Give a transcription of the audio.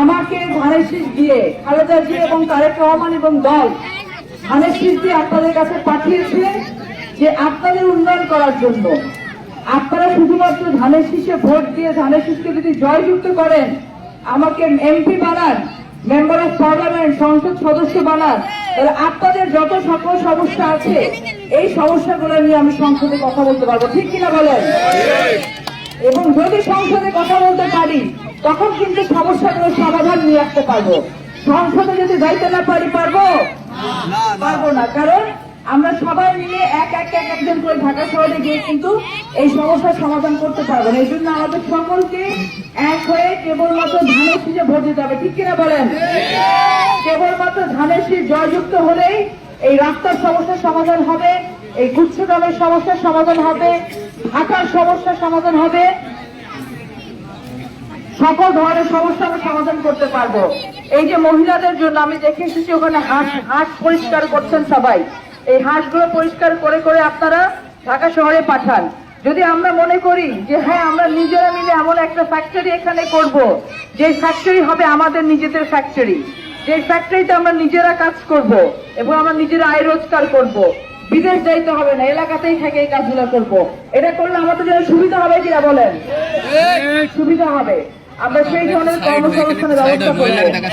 আমাকে ধানের শীষ দিয়ে, খালেদা জি এবং তারেক রহমান এবং দল ধানের শীষ দিয়ে আপনাদের কাছে পাঠিয়েছে যে আপনাদের উন্নয়ন করার জন্য। আপনারা শুধুমাত্র ধানের শীষে ভোট দিয়ে ধানের শীষকে যদি জয়যুক্ত করেন, আমাকে এমপি বানান, মেম্বার অফ পার্লামেন্ট, সংসদ সদস্য বানান, তাহলে আপনাদের যত সকল সমস্যা আছে, এই সমস্যাগুলো নিয়ে আমি সংসদে কথা বলতে পারব। ঠিক কিনা বলেন? সংসদে কথা বলতে পারি তখন কিন্তু সমস্যাগুলো সমাধান নিয়ে আসতে পারব। সংসদে যদি যাইতে না পারি পারব? পারব না কারণ আমরা সবাই মিলে এক এক এক একজন করে ঢাকা শহরে গিয়ে কিন্তু এই সমস্যার সমাধান করতে পারব না। এই জন্য আমাদের সকলকে এক হয়ে কেবলমাত্র ধানের শীষে ভোট দিতে হবে। ঠিক কিনা বলেন? কেবলমাত্র ধানের শীষ জয়যুক্ত হলেই এই রাস্তার সমস্যার সমাধান হবে এই গুচ্ছগ্রামের সমস্যার সমাধান হবে ঢাকার সমস্যার সমাধান হবে সকল ধরনের সমস্যা আমরা সমাধান করতে পারব। এই যে মহিলাদের জন্য আমি দেখে এসেছি ওখানে হাঁস হাঁস পরিষ্কার করছেন সবাই। এই হাঁসগুলো পরিষ্কার করে করে আপনারা ঢাকা শহরে পাঠান। যদি আমরা মনে করি যে হ্যাঁ আমরা নিজেরা মিলে এমন একটা ফ্যাক্টরি এখানে করব যে ফ্যাক্টরি হবে আমাদের নিজেদের ফ্যাক্টরি যে ফ্যাক্টরিতে আমরা নিজেরা কাজ করব এবং আমরা নিজেরা আয় রোজগার করব। বিদেশ যাইতে হবে না এলাকাতেই থেকে এই কাজগুলো করব। এটা করলে আমাদের জন্য সুবিধা হবে কিনা বলেন? সুবিধা হবে। আমরা সেই ধরনের কর্মসংস্থানের ব্যবস্থা করব।